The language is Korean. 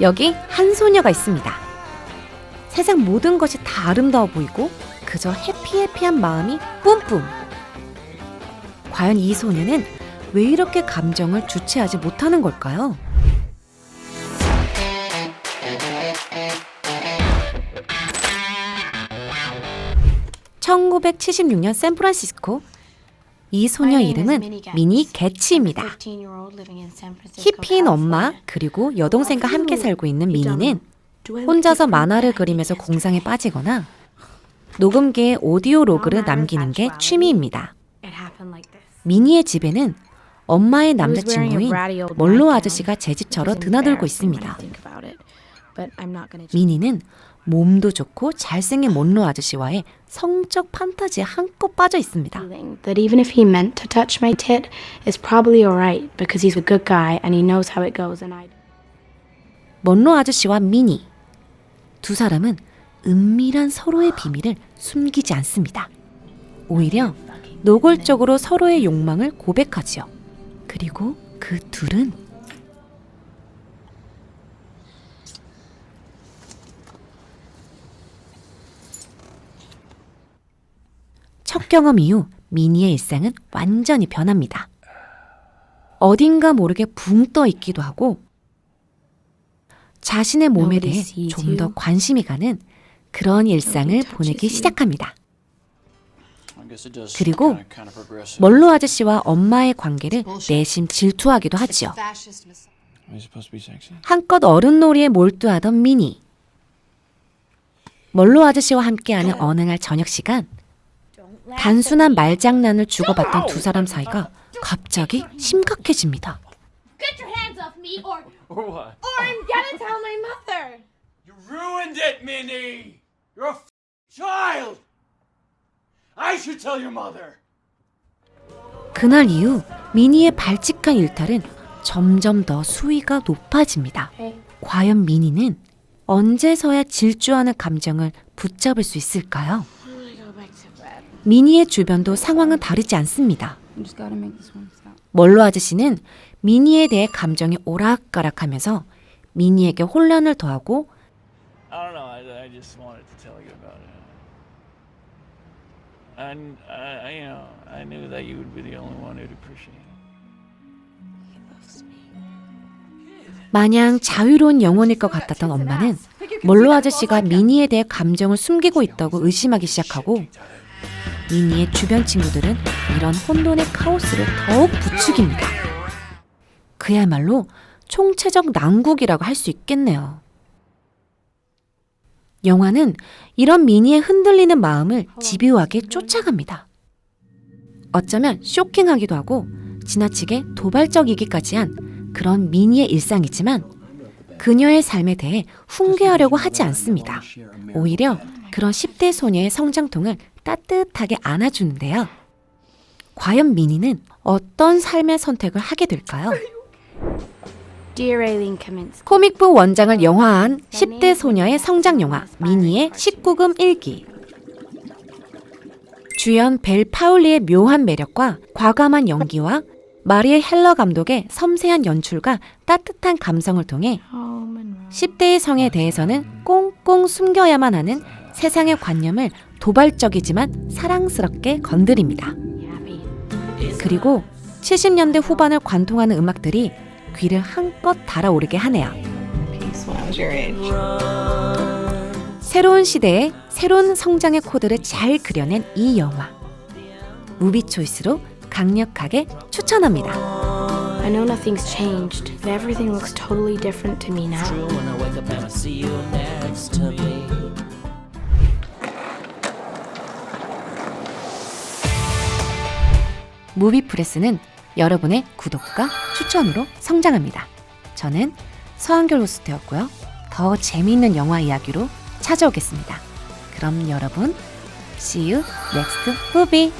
여기 한 소녀가 있습니다. 세상 모든 것이 다 아름다워 보이고 그저 해피해피한 마음이 뿜뿜. 과연 이 소녀는 왜 이렇게 감정을 주체하지 못하는 걸까요? (1976년) 샌프란시스코 이 소녀 이름은 미니 개치입니다. 히피인 엄마 그리고 여동생과 함께 살고 있는 미니는 혼자서 만화를 그리면서 공상에 빠지거나 녹음기에 오디오 로그를 남기는 게 취미입니다. 미니의 집에는 엄마의 남자친구인 멀로 아저씨가 제 집처럼 드나들고 있습니다. 미니는 몸도 좋고 잘생긴 먼로 아저씨와의 성적 판타지에 한껏 빠져 있습니다. That even if he meant to touch my tit, it's probably alright because he's a good guy and he knows how it goes and I 먼로 아저씨와 미니 두 사람은 은밀한 서로의 비밀을 숨기지 않습니다. 오히려 노골적으로 서로의 욕망을 고백하지요. 그리고 그 둘은 첫 경험 이후 미니의 일상은 완전히 변합니다. 어딘가 모르게 붕 떠 있기도 하고 자신의 몸에 대해 좀 더. 관심이 가는 그런 일상을 보내기. 시작합니다. 그리고 멀로 아저씨와 엄마의 관계를 내심 질투하기도 하지요. 한껏 어른놀이에 몰두하던 미니. 멀로 아저씨와 함께하는 어느 날 저녁 시간, 단순한 말장난을 주고받던 두 사람 사이가 갑자기 심각해집니다. Get your hands off me or Or what? or I'm gonna tell my mother. You ruined it, Minnie! You're a f- child! I should tell your mother! 그날 이후 미니의 발칙한 일탈은 점점 더 수위가 높아집니다. 과연 미니는 언제서야 질주하는 감정을 붙잡을 수 있을까요? 미니의 주변도 상황은 다르지 않습니다. 멀로 아저씨는 미니에 대해 감정이 오락가락하면서 미니에게 혼란을 더하고 I don't know, I, I just wanted to tell you about it. And, I, I, you know, I knew that you would be the only one who'd appreciate it. 마냥 자유로운 영혼일 것 같았던 엄마는 멀로 아저씨가 미니에 대해 감정을 숨기고 있다고 의심하기 시작하고 미니의 주변 친구들은 이런 혼돈의 카오스를 더욱 부추깁니다. 그야말로 총체적 난국이라고 할 수 있겠네요. 영화는 이런 미니의 흔들리는 마음을 집요하게 쫓아갑니다. 어쩌면 쇼킹하기도 하고 지나치게 도발적이기까지 한 그런 미니의 일상이지만 그녀의 삶에 대해 훈계하려고 하지 않습니다. 오히려 그런 10대 소녀의 성장통을 따뜻하게 안아주는데요. 과연 미니는 어떤 삶의 선택을 하게 될까요? 코믹북 원장을 영화한 10대 소녀의 성장 영화 미니의 19금 일기. 주연 벨 파울리의 묘한 매력과 과감한 연기와 마리에 헬러 감독의 섬세한 연출과 따뜻한 감성을 통해 home and 10대의 성에 대해서는 꽁꽁 숨겨야만 하는 세상의 관념을 도발적이지만 사랑스럽게 건드립니다. 그리고 70년대 후반을 관통하는 음악들이 귀를 한껏 달아오르게 하네요. 새로운 시대에 새로운 성장의 코드를 잘 그려낸 이 영화. 무비 초이스로 강력하게 추천합니다. I know nothing's changed, but everything looks totally different to me now. 무비프레스는 여러분의 구독과 추천으로 성장합니다. 저는 서한결 호스트였고요. 더 재미있는 영화 이야기로 찾아오겠습니다. 그럼 여러분, see you next movie.